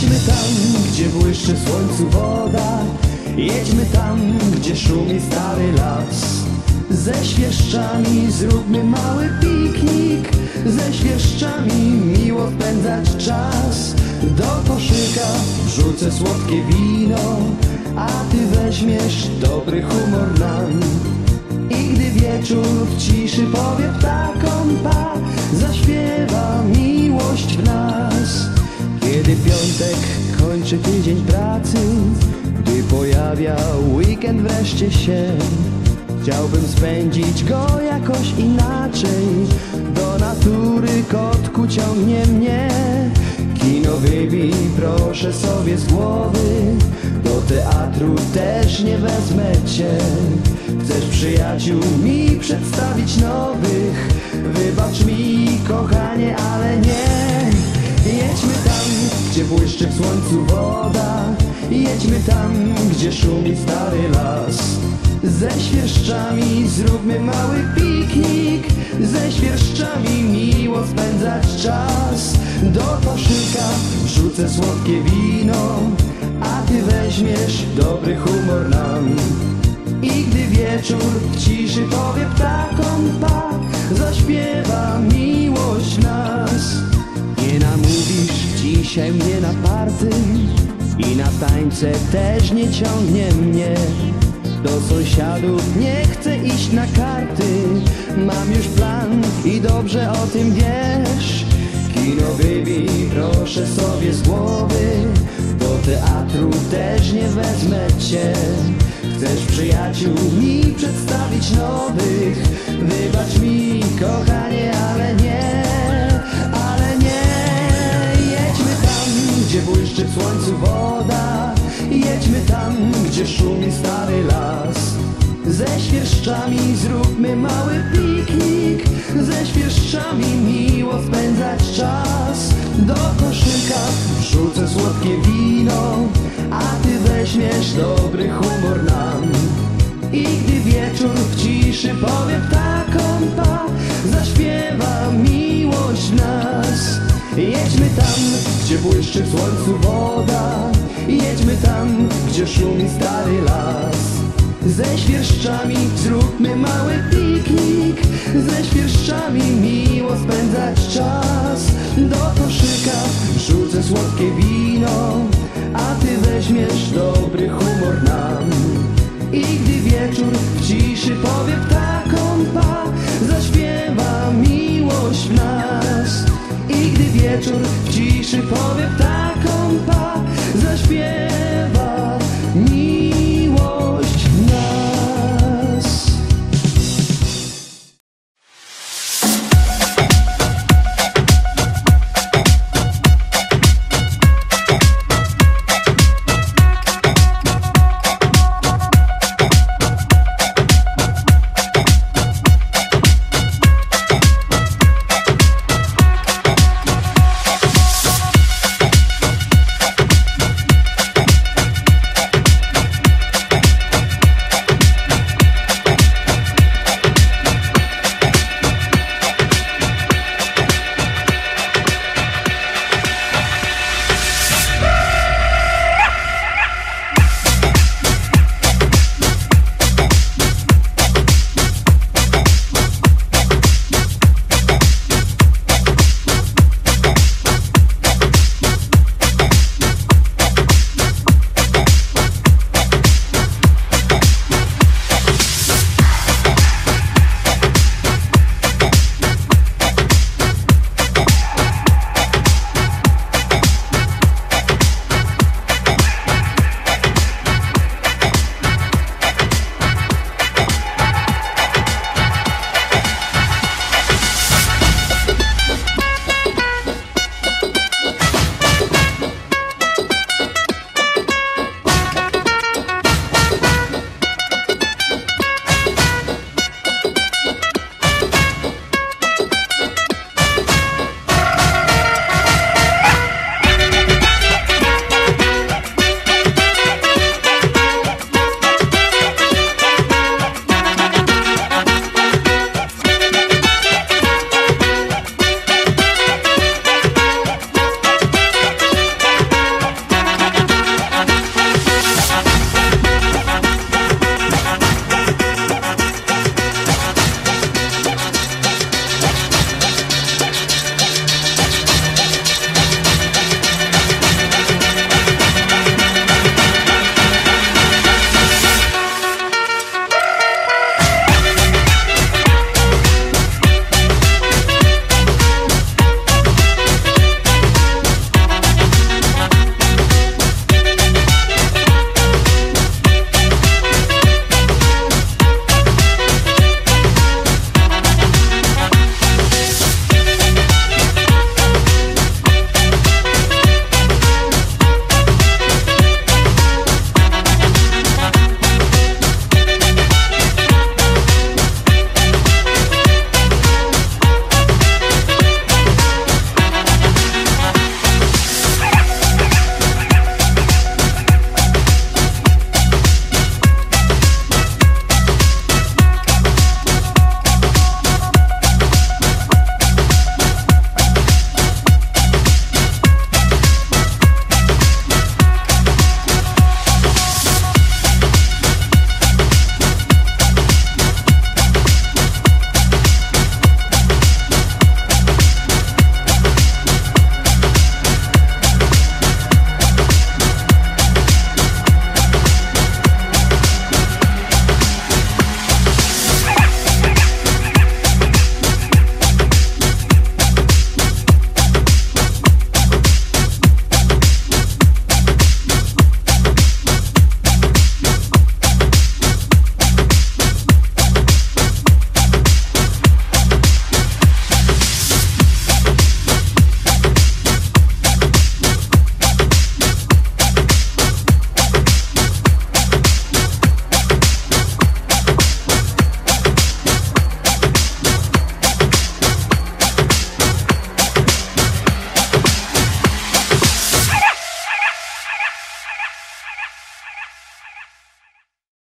Jedźmy tam, gdzie błyszczy w słońcu woda. Jedźmy tam, gdzie szumi stary las. Ze świeszczami zróbmy mały piknik. Ze świeszczami miło spędzać czas. Do koszyka wrzucę słodkie wino A ty weźmiesz dobry humor nam. I gdy wieczór w ciszy powie ptakom pa Zaśpiewa miłość w nas Kiedy piątek kończy tydzień pracy Gdy pojawia weekend wreszcie się Chciałbym spędzić go jakoś inaczej. Do natury kotku ciągnie mnie Kino wybij proszę sobie z głowy. Do teatru też nie wezmę cię. Chcesz przyjaciół mi przedstawić nowych? Wybacz mi kochanie, ale nie. Jedźmy gdzie błyszczy w słońcu woda. Jedźmy tam, gdzie szumi stary las. Ze świerszczami zróbmy mały piknik. Ze świerszczami miło spędzać czas. Do koszyka wrzucę słodkie wino A ty weźmiesz dobry humor nam. I gdy wieczór w I na tańce też nie ciągnie mnie. Do sąsiadów nie chcę iść na karty. Mam już plan i dobrze o tym wiesz. Kino wybij proszę sobie z głowy Do teatru też nie wezmę cię. Chcesz przyjaciół mi przedstawić nowych? Wybacz mi kochanie, Jedźmy tam, gdzie szumi stary las. Ze świerszczami zróbmy mały piknik. Ze świerszczami miło spędzać czas. Do koszyka wrzucę słodkie wino A ty weźmiesz dobry humor nam. I gdy wieczór w ciszy powie ptakom pa Zaśpiewa miłość w nas. Jedźmy tam, gdzie błyszczy w słońcu woda Jedźmy tam, gdzie szumi stary las. Ze świerszczami zróbmy mały piknik. Ze świerszczami miło spędzać czas. Do koszyka wrzucę słodkie wino A ty weźmiesz dobry humor nam. I gdy wieczór w ciszy powie